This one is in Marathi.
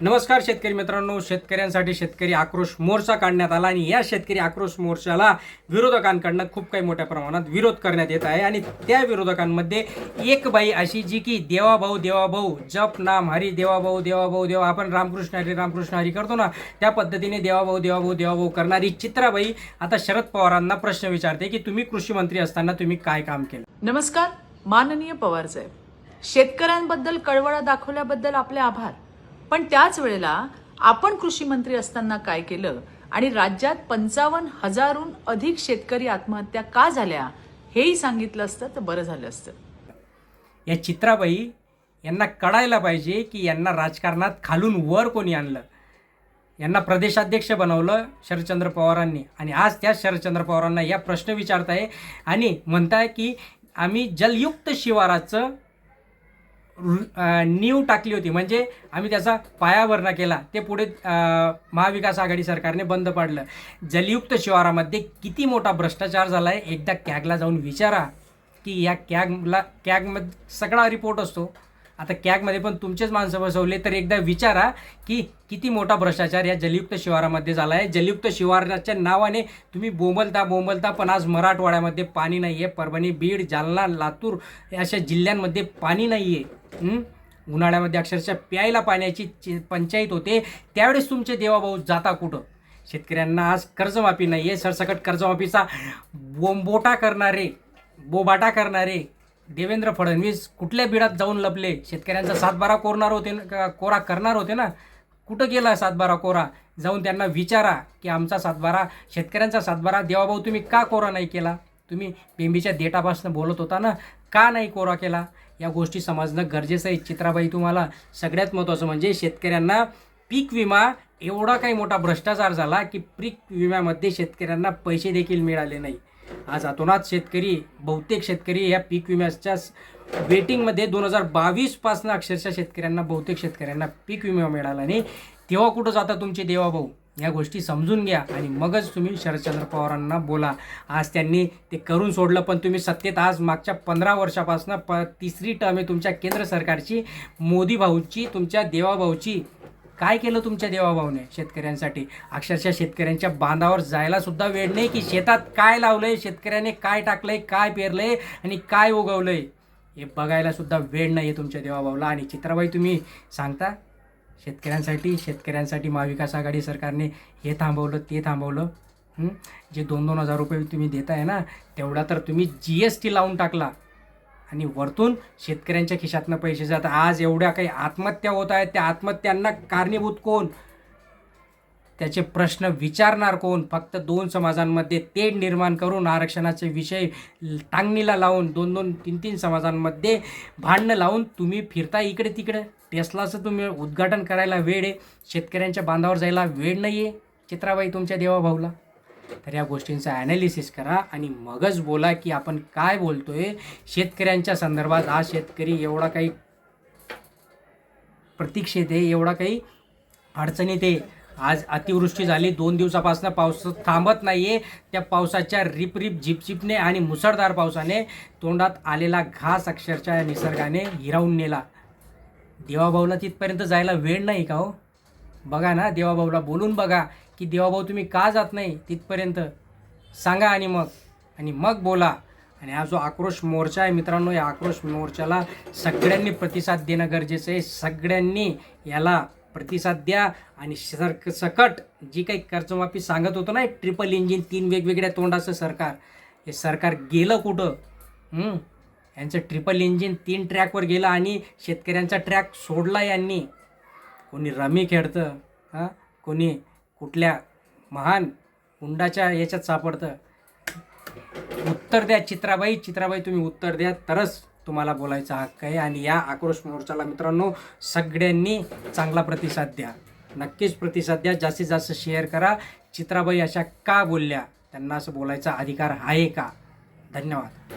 नमस्कार शेतकरी मित्रांनो शेतकऱ्यांसाठी शेतकरी आक्रोश मोर्चा काढण्यात आला आणि या शेतकरी आक्रोश मोर्चाला विरोधकांकडनं खूप काही मोठ्या प्रमाणात विरोध करण्यात येत आहे आणि त्या विरोधकांमध्ये एक बाई अशी जी की देवाभाऊ देवाभाऊ जप नाम हरी देवाभाऊ देवाभाऊ देवा आपण रामकृष्ण हरी रामकृष्ण हरी करतो ना त्या पद्धतीने देवाभाऊ देवाभाऊ देवाभाऊ करणारी चित्राबाई आता शरद पवारांना प्रश्न विचारते की तुम्ही कृषी मंत्री असताना तुम्ही काय काम केलं? नमस्कार माननीय पवार साहेब. शेतकऱ्यांबद्दल कळवळा दाखवल्याबद्दल आपले आभार. पण त्याच वेळेला आपण कृषी मंत्री असताना काय केलं आणि राज्यात पंचावन्न हजारहून अधिक शेतकरी आत्महत्या का झाल्या हेही सांगितलं असतं तर बरं झालं असतं. या चित्राबाई यांना कळायला पाहिजे की यांना राजकारणात खालून वर कोणी आणलं. यांना प्रदेशाध्यक्ष बनवलं शरदचंद्र पवारांनी. आणि आज त्या शरदचंद्र पवारांना या प्रश्न विचारताय आणि म्हणताय की आम्ही जलयुक्त शिवाराचं नीव टाकली होती. म्हणजे आम्ही त्याचा पायाभरणा केला. ते पुढे महाविकास आघाडी सरकारने बंद पाडलं. जलयुक्त शिवारामध्ये किती मोठा भ्रष्टाचार झाला आहे एकदा कॅगला जाऊन विचारा. की या कॅगला कॅगमध्ये सगळा रिपोर्ट असतो. आता कॅगमध्ये पण तुमचेच माणसं बसवले तर एकदा विचारा की किती मोठा भ्रष्टाचार या जलयुक्त शिवारामध्ये झाला आहे जलयुक्त शिवाराच्या नावाने तुम्ही बोंबलता बोंबलता पण आज मराठवाड्यामध्ये पाणी नाही आहे परभणी बीड जालना लातूर अशा जिल्ह्यांमध्ये पाणी नाही आहे उन्हाळ्यामध्ये अक्षरशः प्यायला पाण्याची पंचायत होते. त्यावेळेस तुमचे देवाभाऊ जाता कुठं? शेतकऱ्यांना आज कर्जमाफी नाही आहे सरसकट कर्जमाफीचा बोंबोटा करणारे बोबाटा करणारे देवेंद्र फडणवीस कुठल्या बिडात जाऊन लपले? शेतकऱ्यांचा सातबारा कोरणार होते ना- कोरा करणार होते ना? कुठं गेला सातबारा कोरा? जाऊन त्यांना विचारा की आमचा सातबारा शेतकऱ्यांचा सातबारा देवाभाऊ तुम्ही का कोरा नाही केला? तुम्ही बेंबीच्या देटापासून बोलत होता ना? का नाही कोरा केला? या गोष्टी समजणं गरजेचं आहे चित्राबाई तुम्हाला. सगळ्यात महत्त्वाचं म्हणजे शेतकऱ्यांना पीक विमा एवढा काही मोठा भ्रष्टाचार झाला की पीक विम्यामध्ये शेतकऱ्यांना पैसे देखील मिळाले नाही. आज अतोनात शेतकरी बहुतेक शेतकरी या पीक विम्याच्या वेटिंगमध्ये दोन हजार बावीसपासनं अक्षरशः शेतकऱ्यांना बहुतेक शेतकऱ्यांना पीक विमा मिळाला नाही. तेव्हा कुठं जाता तुमचे देवाभाऊ? या गोष्टी समजून घ्या आणि मगच तुम्ही शरदचंद्र पवारांना बोला. आज त्यांनी ते करून सोडलं पण तुम्ही सत्तेत आज मागच्या पंधरा वर्षापासून प तिसरी टर्म आहे तुमच्या केंद्र सरकारची. मोदी भाऊची तुमच्या देवाभाऊची काय केलं तुमच्या देवाभाऊने शेतकऱ्यांसाठी? अक्षरशः शेतकऱ्यांच्या बांधावर जायला सुद्धा वेळ नाही की शेतात काय लावलंय शेतकऱ्याने काय टाकलंय काय पेरलंय आणि काय उगवलंय? हे बघायला सुद्धा वेळ नाही आहे तुमच्या देवाभाऊला आणि चित्राबाई तुम्ही सांगता? शेतकऱ्यांसाठी शेतकऱ्यांसाठी महाविकास आघाडी सरकारने हे थांबवलं ते थांबवलं. जे दोन दोन हजार रुपये तुम्ही देताय ना तेवढा तर तुम्ही जी एस टी लावून टाकला. आणि वरतून शेतकऱ्यांच्या खिशातनं पैसे जातात. आज एवढ्या काही आत्महत्या होत आहेत त्या आत्महत्यांना कारणीभूत कोण? त्याचे प्रश्न विचारणार कोण? फक्त दोन समाजांमध्ये तेढ निर्माण करून आरक्षणाचे विषय टांगणीला लावून दोन दोन तीन तीन समाजांमध्ये भांडणं लावून तुम्ही फिरता इकडे तिकडे? टेस्लाचं तुम्ही उद्घाटन करायला वेळ आहे. शेतकऱ्यांच्या बांधावर जायला वेळ नाही आहे चित्राबाई तुमच्या देवाभाऊला तर या गोष्टींचा ॲनालिसिस करा आणि मगच बोला की आपण काय बोलतोय. शेतकऱ्यांच्या संदर्भात हा शेतकरी एवढा काही प्रतीक्षेत आहे एवढा काही अडचणीत आहे. आज अतिवृष्टी झाली. दोन दिवसापासून पाऊस थांबत नाही आहे त्या पावसाच्या रिपरिप झिपझिपने आणि मुसळधार पावसाने तोंडात आलेला घास अक्षरशः या निसर्गाने हिरावून नेला. देवाभाऊला तिथपर्यंत जायला वेळ नाही का हो? बघा ना देवाभाऊला बोलून बघा की देवाभाऊ तुम्ही का जात नाही तिथपर्यंत? सांगा आणि मग. आणि मग बोला. आणि हा जो आक्रोश मोर्चा आहे मित्रांनो या आक्रोश मोर्चाला सगळ्यांनी प्रतिसाद देणं गरजेचं आहे. सगळ्यांनी याला प्रतिसाद द्या आणि सर सकट जी काही कर्जमाफी सांगत होतं ना एक ट्रिपल इंजिन तीन वेगवेगळ्या तोंडाचं सरकार हे सरकार गेलं कुठं? यांचं ट्रिपल इंजिन तीन ट्रॅकवर गेलं आणि शेतकऱ्यांचा ट्रॅक सोडला यांनी. कोणी रमी खेळतं हां? कोणी कुठल्या महान हुंडाच्या याच्यात सापडतं. उत्तर द्या चित्राबाई चित्राबाई तुम्ही उत्तर द्या तरच तुम्हाला बोलायचा हक्क आहे आणि या आक्रोश मोर्चाला मित्रांनो सगळ्यांनी चांगला प्रतिसाद द्या. नक्कीच प्रतिसाद द्या. जास्तीत जास्त शेअर करा. चित्राबाई अशा का बोलल्या? त्यांना असं बोलायचा अधिकार आहे का? धन्यवाद.